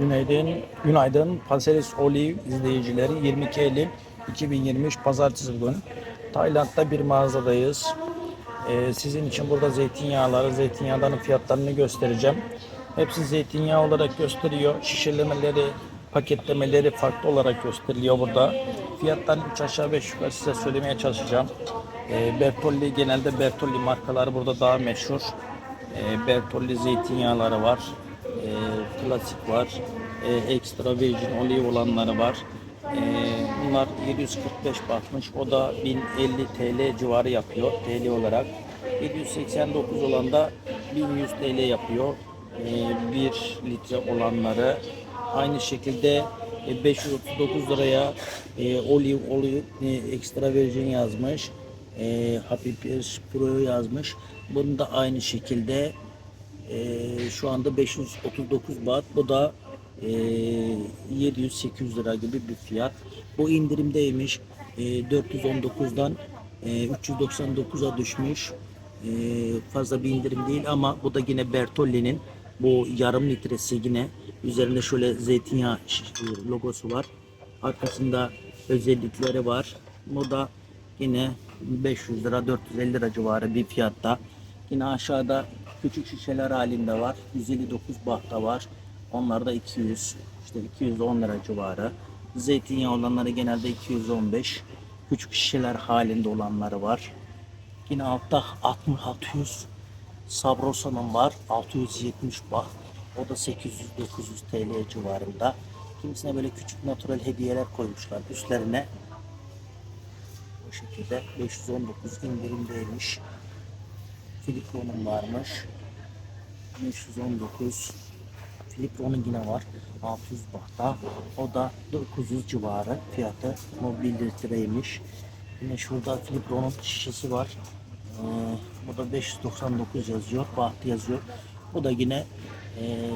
Günaydın, günaydın Paselis Olive izleyicileri 22 Eylül 2023 Pazartesi günü Tayland'da bir mağazadayız. Ee, sizin için burada zeytinyağları, zeytinyağlarının fiyatlarını göstereceğim. Hepsi zeytinyağı olarak gösteriyor. Şişirlemeleri, paketlemeleri farklı olarak gösteriliyor burada. Fiyatlarını 3 aşağı 5 yukarı size söylemeye çalışacağım. Ee, Bertolli genelde Bertolli markaları burada daha meşhur. Ee, Bertolli zeytinyağları var. Ee, klasik var. Ee, extra virgin olive olanları var. Ee, bunlar 745 bakmış. O da 1050 TL civarı yapıyor TL olarak. 789 olan da 1100 TL yapıyor. Ee, 1 litre olanları. Aynı şekilde e, 539 liraya e, olive olive e, extra virgin yazmış. E, Happy Pierce Pro yazmış. Bunu da aynı şekilde ee, şu anda 539 baht. Bu da e, 700-800 lira gibi bir fiyat. Bu indirimdeymiş. E, 419'dan e, 399'a düşmüş. E, fazla bir indirim değil ama bu da yine Bertolli'nin bu yarım litresi yine üzerinde şöyle zeytinyağı logosu var. Arkasında özellikleri var. Bu da yine 500 lira 450 lira civarı bir fiyatta. Yine aşağıda küçük şişeler halinde var. 159 bahta var. Onlar da 200 işte 210 lira civarı. Zeytinyağı olanları genelde 215. Küçük şişeler halinde olanları var. Yine altta 60 600 Sabrosa'nın var 670 baht. O da 800-900 TL civarında. Kimisine böyle küçük natural hediyeler koymuşlar üstlerine. Bu şekilde 519 indirimdeymiş. Filipron'un varmış. 519 Filipron'un yine var. 600 bahta. O da 900 civarı fiyatı. 1 litreymiş. Yine şurada Filipron'un şişesi var. Ee, bu da 599 yazıyor. Bahtı yazıyor. Bu da yine ee,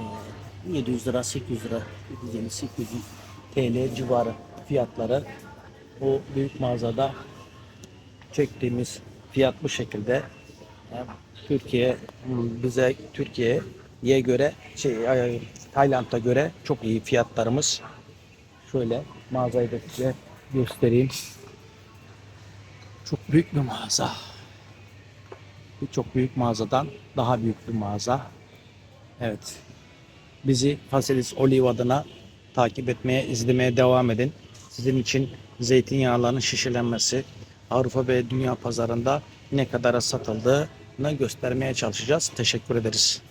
700 lira 800 lira 750 800 TL civarı fiyatları bu büyük mağazada çektiğimiz fiyat bu şekilde. Türkiye bize Türkiye'ye göre şey ay- Tayland'a göre çok iyi fiyatlarımız. Şöyle mağazayı da size göstereyim. Çok büyük bir mağaza. Bu çok büyük mağazadan daha büyük bir mağaza. Evet. Bizi Faselis Olive adına takip etmeye, izlemeye devam edin. Sizin için zeytinyağlarının şişelenmesi, Avrupa ve dünya pazarında ne kadara satıldığını göstermeye çalışacağız. Teşekkür ederiz.